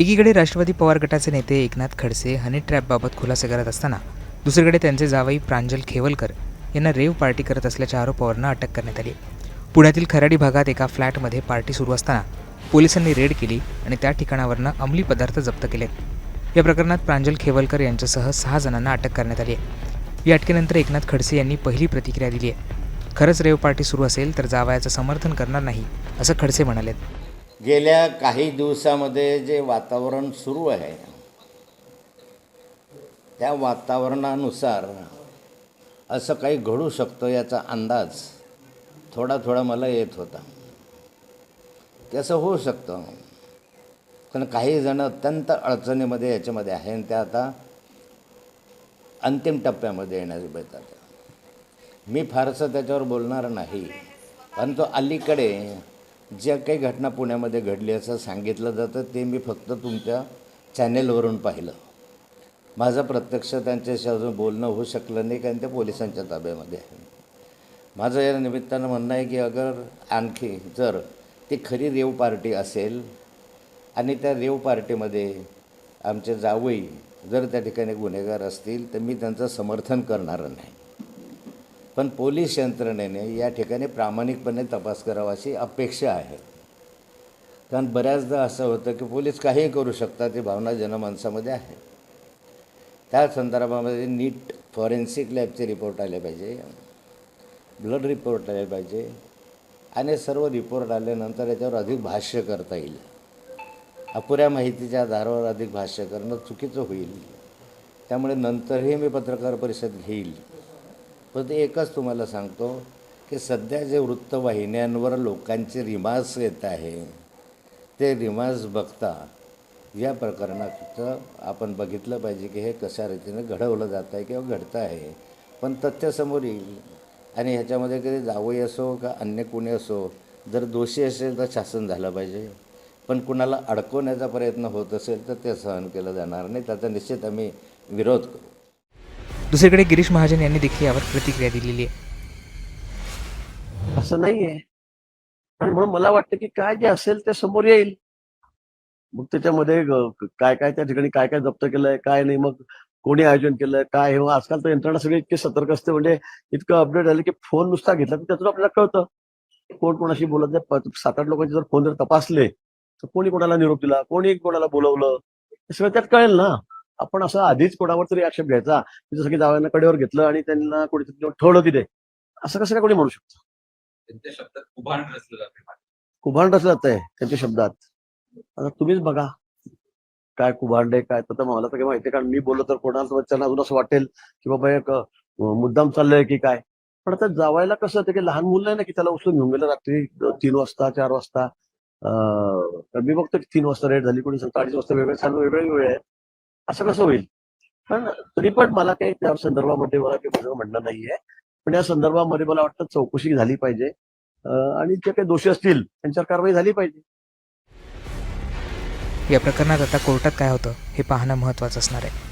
एकीकडे राष्ट्रवादी पवार गटाचे नेते एकनाथ खडसे हनी ट्रॅपबाबत खुलासे करत असताना दुसरीकडे त्यांचे जावई प्रांजल खेवलकर यांना रेव पार्टी करत असल्याच्या आरोपावरनं अटक करण्यात आली. पुण्यातील खराडी भागात एका फ्लॅटमध्ये पार्टी सुरू असताना पोलिसांनी रेड केली आणि त्या ठिकाणावरनं अंमली पदार्थ जप्त केलेत या प्रकरणात प्रांजल खेवलकर यांच्यासह सहा जणांना अटक करण्यात आली आहे. या अटकेनंतर एकनाथ खडसे यांनी पहिली प्रतिक्रिया दिली आहे. खरंच रेव पार्टी सुरू असेल तर जावयाचं समर्थन करणार नाही असं खडसे म्हणालेत. गेल्या काही दिवसामध्ये जे वातावरण सुरू आहे त्या वातावरणानुसार असं काही घडू शकतं याचा अंदाज थोडा थोडा मला येत होता. तसं होऊ शकतं. पण काही जण अत्यंत अडचणीमध्ये याच्यामध्ये आहे आणि त्या आता अंतिम टप्प्यामध्ये येणारे बेतात मी फारसं त्याच्यावर बोलणार नाही. परंतु अलीकडे ज्या काही घटना पुण्यामध्ये घडली असं सांगितलं जातं ते मी फक्त तुमच्या चॅनेलवरून पाहिलं. माझं प्रत्यक्ष त्यांच्याशी अजून बोलणं होऊ शकलं नाही कारण ते पोलिसांच्या ताब्यामध्ये आहे माझं या निमित्तानं म्हणणं आहे की अगर आणखी जर ती खरी रेव पार्टी असेल आणि त्या रेव पार्टीमध्ये आमचे जावई जर त्या ठिकाणी गुन्हेगार असतील तर मी त्यांचं समर्थन करणार नाही. पण पोलीस यंत्रणेने या ठिकाणी प्रामाणिकपणे तपास करावा अशी अपेक्षा आहे. कारण बऱ्याचदा असं होतं की पोलीस काहीही करू शकतात ही भावना जनमानसामध्ये आहे. त्या संदर्भामध्ये नीट फॉरेन्सिक लॅबचे रिपोर्ट आले पाहिजे ब्लड रिपोर्ट आले पाहिजे आणि सर्व रिपोर्ट आल्यानंतर याच्यावर अधिक भाष्य करता येईल. अपुऱ्या माहितीच्या आधारावर अधिक भाष्य करणं चुकीचं होईल. त्यामुळे नंतरही मी पत्रकार परिषद घेईल. पण ते एकच तुम्हाला सांगतो की सध्या जे वृत्तवाहिन्यांवर लोकांचे रिमाज येत आहे ते रिमार्क्स बघता या प्रकरणाचं आपण बघितलं पाहिजे की हे कशा रीतीने घडवलं जात आहे किंवा घडतं आहे. पण तथ्य समोर येईल. आणि ह्याच्यामध्ये कधी जावई असो का अन्य कोणी असो जर दोषी असेल तर शासन झालं पाहिजे. पण कुणाला अडकवण्याचा प्रयत्न होत असेल तर ते सहन केलं जाणार नाही. त्याचा निश्चित आम्ही विरोध करू. दुसरीकडे गिरीश महाजन यांनी देखील यावर प्रतिक्रिया दिलेली आहे. असं नाहीये. आणि म्हणून मला वाटतं की काय जे असेल ते समोर येईल. मग त्याच्यामध्ये काय काय त्या ठिकाणी काय काय जप्त केलंय काय नाही मग कोणी आयोजन केलंय काय हे आजकाल तर यंत्रणा सगळी इतकी सतर्क असते म्हणजे इतकं अपडेट झालं की फोन नुसता घेतला तर त्यातून आपल्याला कळतं. कोण कोणाशी बोलत नाही सात आठ लोकांचे जर फोन जर तपासले तर कोणी कोणाला निरोप दिला कोणी कोणाला बोलवलं हे सगळं त्यात कळेल ना. आपण असं आधीच कोणावर तरी आक्षेप घ्यायचा की जसं की जावयांना कडेवर घेतलं आणि त्यांना कोणीतरी ठेवलं तिथे. असं कसं काय कोणी म्हणू शकतं? त्यांच्या शब्दात रचलं जाते. कुभांड असं जात आहे त्यांच्या शब्दात. आता तुम्हीच बघा. काय कुभांड आहे काय तर मला तर काही माहिती कारण मी बोललो तर कोणाला त्यांना अजून असं वाटेल की बाबा एक मुद्दाम चाललंय की काय. पण आता जावायला कसं होतं की लहान मुलं आहे ना की त्याला उचलून घेऊन गेलं रात्री तीन वाजता चार वाजता. मी बघतो की तीन वाजता रेट झाली कोणी सांगतो अडीच वाजता वेगळे चालू वेगळे वेळ आहे. असं कसं होईल? पण तरी पण मला काही त्या संदर्भामध्ये मला काही माझं म्हणणं नाहीये. पण या संदर्भामध्ये मला वाटतं चौकशी झाली पाहिजे. आणि जे काही दोषी असतील त्यांच्यावर कारवाई झाली पाहिजे. या प्रकरणात आता कोर्टात काय होतं हे पाहणं महत्वाचं असणार आहे.